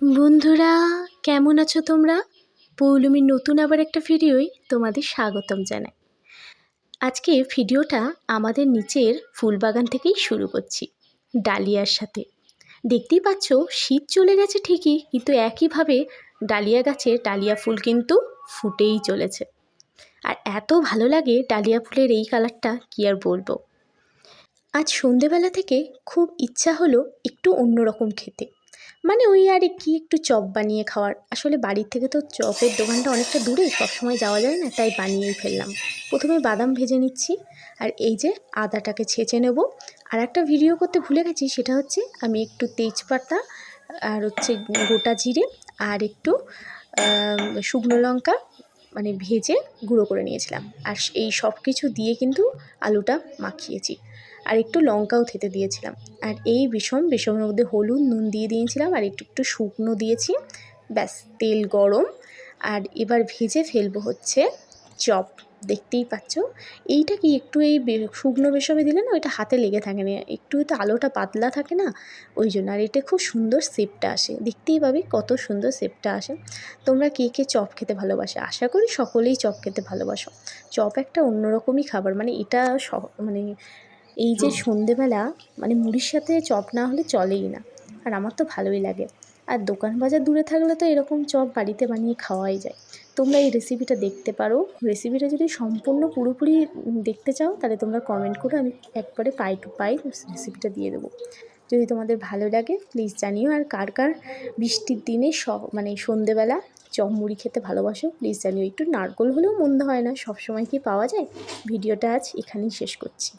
বন্ধুরা, কেমন আছো তোমরা? পৌলমীর নতুন আবার একটা ভিডিওই তোমাদের স্বাগতম জানাই। আজকে ভিডিওটা আমাদের নিচের ফুলবাগান থেকেই শুরু করছি, ডালিয়ার সাথে। দেখতেই পাচ্ছ, শীত চলে গেছে ঠিকই, কিন্তু একইভাবে ডালিয়া গাছে ডালিয়া ফুল কিন্তু ফুটেই চলেছে। আর এত ভালো লাগে ডালিয়া ফুলের এই কালারটা, কী আর বলব? আজ সন্ধেবেলা থেকে খুব ইচ্ছা হলো একটু অন্যরকম খেতে। মানে ওই আর কি একটু চপ বানিয়ে খাওয়ার। আসলে বাড়ির থেকে তো চপের দোকানটা অনেকটা দূরে সবসময় যাওয়া যায় না, তাই বানিয়েই ফেললাম। প্রথমে বাদাম ভেজে নিচ্ছি, আর এই যে আদাটাকে ছেঁচে নেব। আর একটা ভিডিও করতে ভুলে গেছি, সেটা হচ্ছে আমি একটু তেজপাতা আর হচ্ছে গোটা জিরে আর একটু শুকনো লঙ্কা মানে ভেজে গুঁড়ো করে নিয়েছিলাম। আর এই সব কিছু দিয়ে কিন্তু আলুটা মাখিয়েছি। আর একটু লঙ্কাও থেতে দিয়েছিলাম। আর এই বিষম বিষমের মধ্যে হলুদ, নুন দিয়ে দিয়েছিলাম আর একটু একটু শুকনো দিয়েছি। ব্যাস, তেল গরম। আর এবার ভেজে ফেলব হচ্ছে চপ দেখতেই পাচ্ছ। এইটা কি একটু এই শুকনো বেসবে দিলে না ওইটা হাতে লেগে থাকে না একটু তো আলোটা পাতলা থাকে না? ওই জন্য আর এটা খুব সুন্দর শেপটা আসে। দেখতেই পাবে কত সুন্দর শেপটা আসে। তোমরা কে কে চপ খেতে ভালোবাসে? আশা করি সকলেই চপ খেতে ভালোবাসো। চপ একটা অন্যরকমই খাবার মানে এটা মানে এই যে সন্ধেবেলা মানে মুড়ির সাথে চপ না হলে চলেই না। আর আমার তো ভালোই লাগে। আর দোকান বাজার দূরে থাকলে তো এরকম চপ বাড়িতে বানিয়ে খাওয়াই যায়। তোমরা এই রেসিপিটা দেখতে পারো। রেসিপিটা যদি সম্পূর্ণ পুরোপুরি দেখতে চাও, তাহলে তোমরা কমেন্ট করে আমি একবারে পাই টু পাই রেসিপিটা দিয়ে দেবো। যদি তোমাদের ভালো লাগে প্লিজ জানিও। আর কার কার বৃষ্টির দিনে সব মানে সন্ধেবেলা চপ মুড়ি খেতে ভালোবাসো প্লিজ জানিও। একটু নারকোল হলেও মন্দ হয় না সব সময় কি পাওয়া যায়? ভিডিওটা আজ এখানেই শেষ করছি।